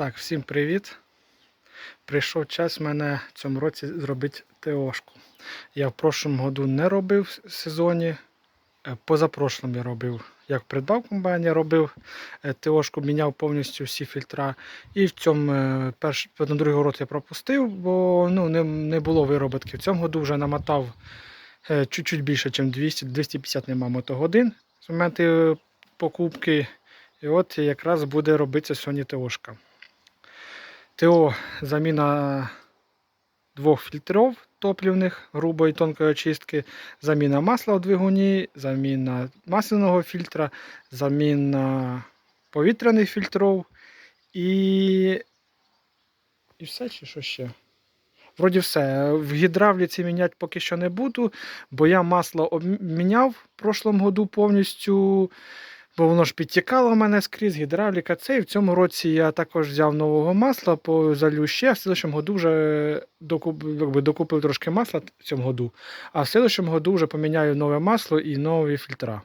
Так, всім привіт. Прийшов час в мене в цьому році зробити ТОшку. Я в прошлому году не робив в сезоні, е, позапрошлому я робив. Як придбав комбайн, робив е, ТОшку, міняв повністю всі фільтра. І в цьому е, перш, на другий рот я пропустив, бо ну, не, не було вироботки. В цьому году вже намотав чуть-чуть більше, ніж 200, 250 нема мотогодин з моменту покупки. І от якраз буде робитися сьогодні ТОшка. ТО заміна двох фільтрів топлівних грубої тонкої очистки, заміна масла у двигуні, заміна масляного фільтра, заміна повітряних фільтрів і. І все чи що ще? Вроді все. В гідравліці міняти поки що не буду, бо я масло обміняв в прошлому году повністю. Бо воно ж підтікало в мене скрізь, гідравліка це. І в цьому році я також взяв нового масла, залю ще. В слідчому году вже докуп, якби, докупив трошки масла в цьому году, а в слідчому году вже поміняю нове масло і нові фільтра.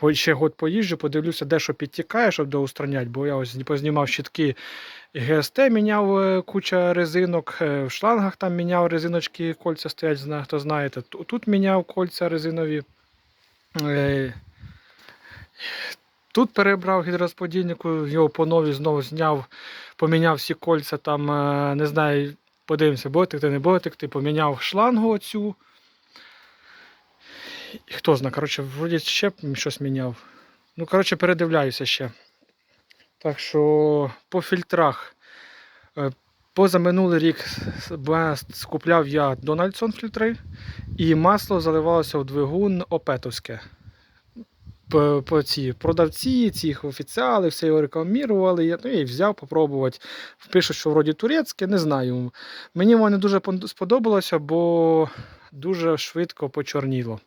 Бо ще год поїжджу, подивлюся, де що підтікає, щоб доустраняти, бо я ось познімав щитки ГСТ, міняв е, куча резинок, е, в шлангах там міняв резиночки, кольця стоять, хто знаєте. Тут міняв кольця резинові. Тут перебрав гідрозподільнику, його по новій знову зняв, поміняв всі кольця, там, е, не знаю, подивимося, буде текти, не буде текти, поміняв шлангу оцю. І Хто знає, коротше, вроді ще щось міняв. Ну, коротше, передивляюся ще. Так що по фільтрах. е, Поза минулий рік скупляв я Дональдсон фільтри, і масло заливалося в двигун опетовське по, ці продавці, ці офіціали, все його рекламували. Я ну, і взяв попробувати. Пишуть, що вроді турецьке, не знаю. Мені воно не дуже сподобалося, бо дуже швидко почорніло.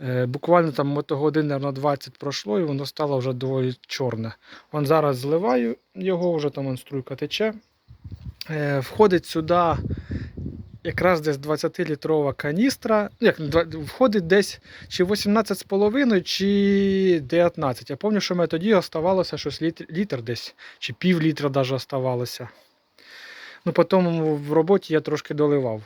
Е, буквально там мотогодин на 20 пройшло і воно стало вже доволі чорне. Вон зараз зливаю його, вже там струйка тече. Е, входить сюди якраз десь 20-літрова каністра. Ну, Як, входить десь чи 18,5, чи 19. Я пам'ятаю, що мене тоді оставалося щось літр, літр десь, чи пів літра навіть оставалося. Ну, потім в роботі я трошки доливав.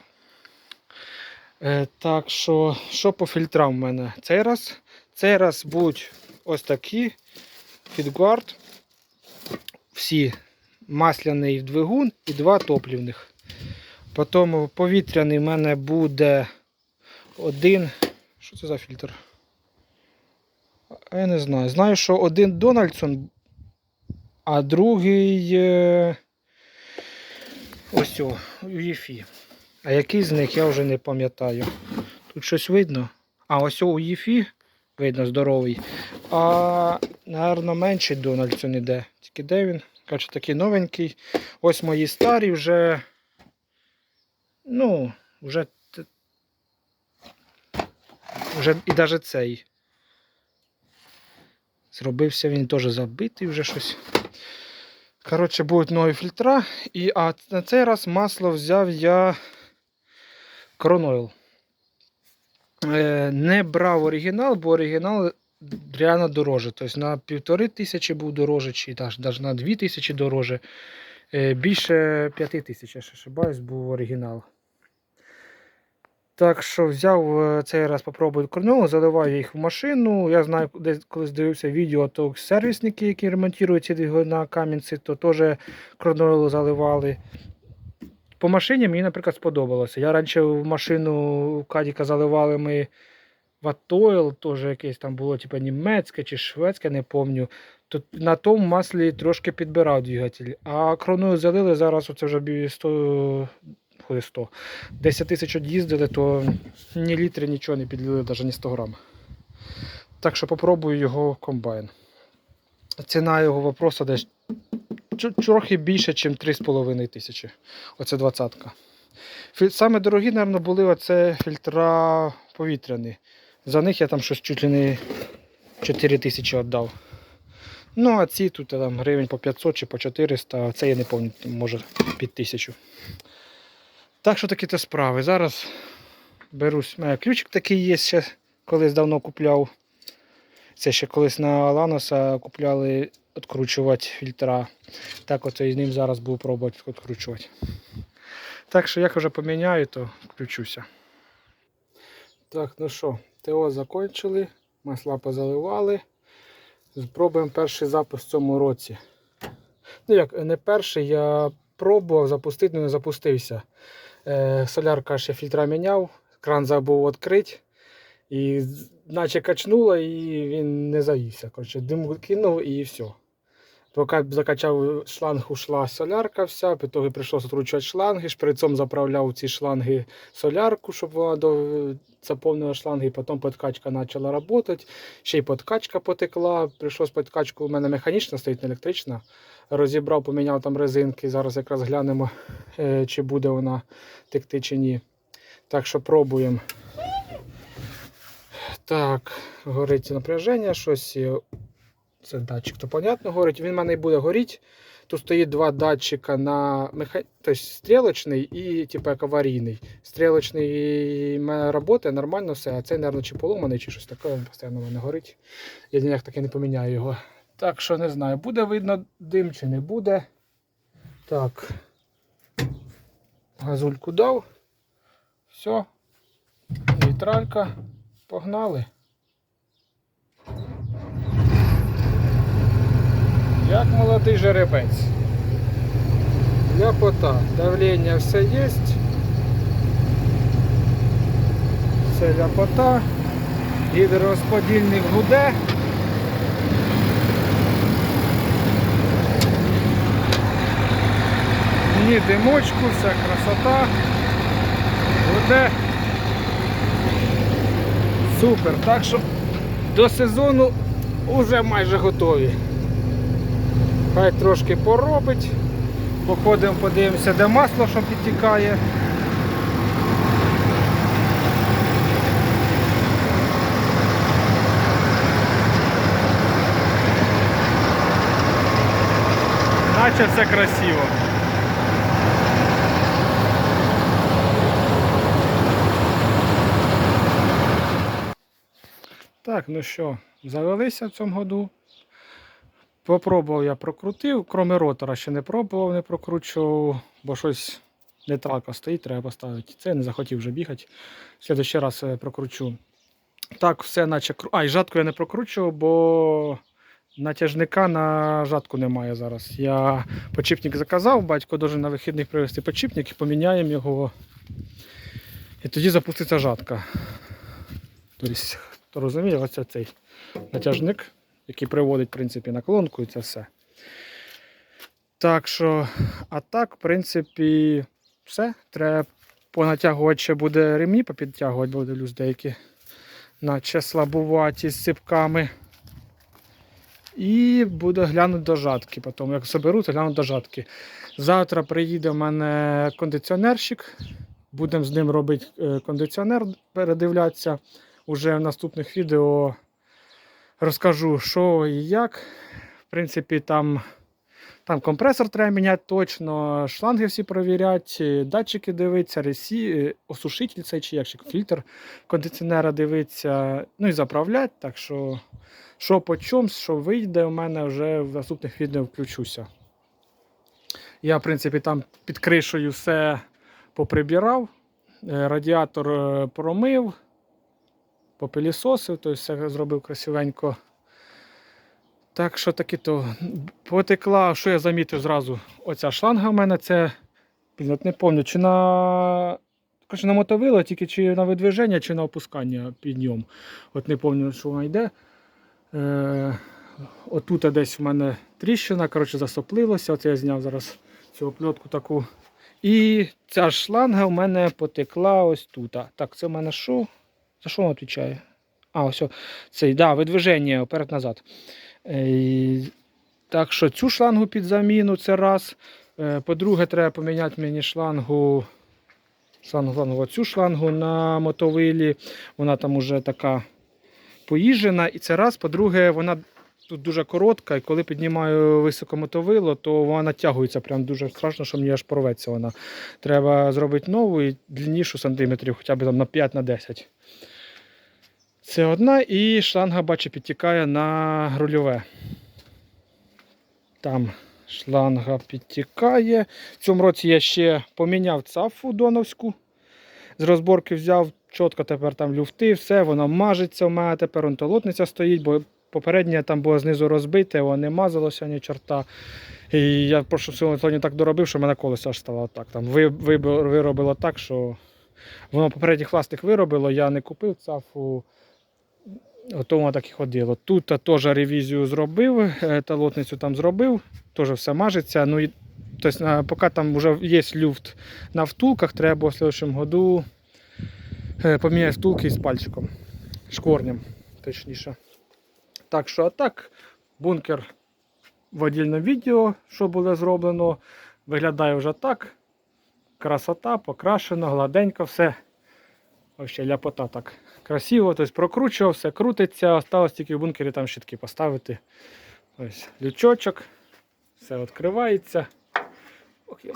Е, так що, що по фільтрам в мене? Цей раз, цей раз будуть ось такі фідгуард. Всі масляний двигун і два топлівних. Потім повітряний в мене буде один. Що це за фільтр? Я не знаю. Знаю, що один Дональдсон, а другий е, ось о, УЄФІ. А який з них я вже не пам'ятаю. Тут щось видно. А ось о, УЄФІ, видно, здоровий. А, напевно, менший Дональдсон іде. Тільки де він? Каже, такий новенький. Ось мої старі вже. Ну, вже, вже і навіть цей. Зробився він теж забитий вже щось. Коротше, будуть нові фільтра. І, а на цей раз масло взяв я Кронойл. Е, не брав оригінал, бо оригінал реально дороже. Тобто на півтори тисячі був дороже, чи навіть на дві тисячі дороже. Е, більше п'яти тисяч, я ще ошибаюсь, був оригінал. Так що взяв е, цей раз попробую корньову, заливаю їх в машину. Я знаю, десь колись дивився відео, то сервісники, які ремонтують ці на камінці, то теж корньову заливали. По машині мені, наприклад, сподобалося. Я раніше в машину Кадіка заливали ми Ватойл, теж якесь там було типу, німецьке чи шведське, не пам'ятаю. То на тому маслі трошки підбирав двигатель. А кроною залили зараз, оце вже 100, ходи 100. 10 тисяч од'їздили, то ні літри нічого не підлили, навіть ні 100 грам. Так що попробую його комбайн. Ціна його вопроса десь трохи більше, ніж 3,5 тисячі. Оце 20-ка. Саме дорогі, мабуть, були оце фільтра повітряні. За них я там щось чуть ли не 4 тисячі віддав. Ну, а ці тут там гривень по 500 чи по 400, а це я не пам'ятаю, може під 1000. Так що такі то справи. Зараз берусь. У ключик такий є ще, колись давно купляв. Це ще колись на Ланоса купляли відкручувати фільтра. Так от і ним зараз буду пробувати відкручувати. Так що як вже поміняю, то включуся. Так, ну що, ТО закончили, масла позаливали. Спробуємо перший запуск в цьому році. Ну як, не перший, я пробував запустити, але не запустився. Е, солярка ще фільтра міняв, кран забув відкрити. І наче качнуло, і він не заївся. Коротше, дим кинув і все. Поки закачав шланг, ушла солярка вся, потім прийшлося отручувати шланги, шприцом заправляв ці шланги солярку, щоб вона до... шланги, потім подкачка почала працювати, ще й подкачка потекла. Прийшлось подкачку, у мене механічна стоїть, не електрична. Розібрав, поміняв там резинки. Зараз якраз глянемо, е, чи буде вона текти чи ні. Так що пробуємо. Так, горить напряження, щось. Це датчик, то понятно, горить. Він в мене і буде горіти. Тут стоїть два датчика на меха... тобто стрілочний і типу, як аварійний. Стрілочний працює нормально все, а цей, мабуть, чи поломаний, чи щось таке, він постійно мене горить. Я ніяк таки не поміняю його. Так що не знаю, буде видно дим чи не буде. Так. Газульку дав. Все. Нейтралька. Погнали. Як молодий жеребець. Ляпота. Давлення все є. Все ляпота. Гідророзподільник гуде. Ні димочку, вся красота. Гуде. Супер. Так що до сезону вже майже готові. Хай трошки поробить. Походимо, подивимося, де масло, що підтікає. Наче все красиво. Так, ну що, завелися в цьому году. Попробував я прокрутив, кроме ротора ще не пробував, не прокручував, бо щось нейтралка стоїть, треба поставити. Це я не захотів вже бігати. В следующий раз е, прокручу. Так, все наче. А, і жатку я не прокручував, бо натяжника на жатку немає зараз. Я почіпник заказав, батько дуже на вихідних привезти почіпник і поміняємо його. І тоді запуститься жатка. Тобто, хто розуміє, ось цей натяжник який приводить, в принципі, наклонку і це все. Так що, а так, в принципі, все. Треба понатягувати ще буде ремні, попідтягувати, бо дивлюсь деякі, наче слабуваті з ципками. І буду глянути до жатки. Потім, як соберу, то гляну до жатки. Завтра приїде в мене кондиціонерщик. Будемо з ним робити е, кондиціонер, передивлятися. Уже в наступних відео розкажу, що і як. В принципі, там, там компресор треба міняти точно, шланги всі перевіряти, датчики дивитися, ресі, е, осушитель цей чи як, фільтр кондиціонера дивитися, ну і заправляти. Так що, що по чому, що вийде, у мене вже в наступних відео включуся. Я, в принципі, там під кришею все поприбирав, е, радіатор е, промив попилісосив, тобто все зробив красивенько. Так що таки то потекла, що я замітив зразу, оця шланга в мене це, от не пам'ятаю, чи на коротше, на мотовило, тільки чи на видвиження, чи на опускання підйом. От не пам'ятаю, що вона йде. Е, отут десь в мене тріщина, коротше, засоплилося. От я зняв зараз цю опльотку таку. І ця шланга в мене потекла ось тут. Так, це в мене що? За що вона відповідає? А, ось цей, да, видвиження вперед-назад. Е, так що цю шлангу під заміну це раз. Е, по-друге, треба поміняти мені шлангу. Шлангу, шлангу, оцю шлангу на мотовилі. Вона там уже така поїжджена. І це раз. По-друге, вона тут дуже коротка, і коли піднімаю високо мотовило, то вона натягується прям дуже страшно, що мені аж порветься вона. Треба зробити нову і длиннішу сантиметрів, хоча б там на 5-10. Це одна і шланга, бачу, підтікає на рульове. Там шланга підтікає. В цьому році я ще поміняв цафу доновську. З розборки взяв чітко тепер там люфти, все, воно мажеться у мене тепер он толотниця стоїть, бо попереднє там було знизу розбите, воно не мазалося ні чорта. І я в прошлому так доробив, що в мене колесо аж стало так. Там ви- виробило так, що воно попередніх власних виробило, я не купив цафу. Воно так і ходило. Тут теж ревізію зробив, е, талотницю там зробив, теж все мажеться. Ну, і, тобто, поки там вже є люфт на втулках, треба в слідчому году е, поміняти втулки з пальчиком, шкворнем, точніше. Так що, а так, бункер в отдільному відео, що було зроблено, виглядає вже так. Красота, покрашено, гладенько, все. Вообще ляпота так красиво. Тобто прокручував, все крутиться. Осталось тільки в бункері там щитки поставити. Ось лючочок. Все відкривається. Ох, я...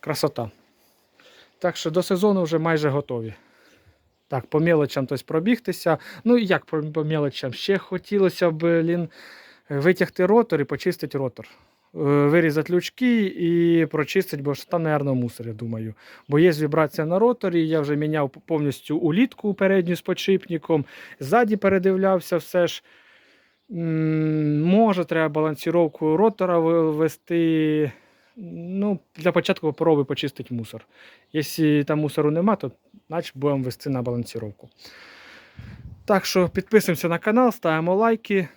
Красота. Так що до сезону вже майже готові. Так, по мелочам тобто, пробігтися. Ну і як по, по мелочам? Ще хотілося б блін, витягти ротор і почистити ротор. Е, Вирізати лючки і прочистити, бо ж там, мабуть, мусор, я думаю. Бо є вібрація на роторі, я вже міняв повністю улітку передню з подшипником, ззаді передивлявся все ж. Може, треба балансіровку ротора ввести. Ну, для початку попробуй почистити мусор. Якщо там мусору нема, то значить будемо вести на балансіровку. Так що підписуємося на канал, ставимо лайки.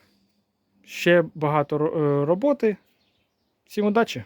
Ще багато е, роботи. Всім удачі!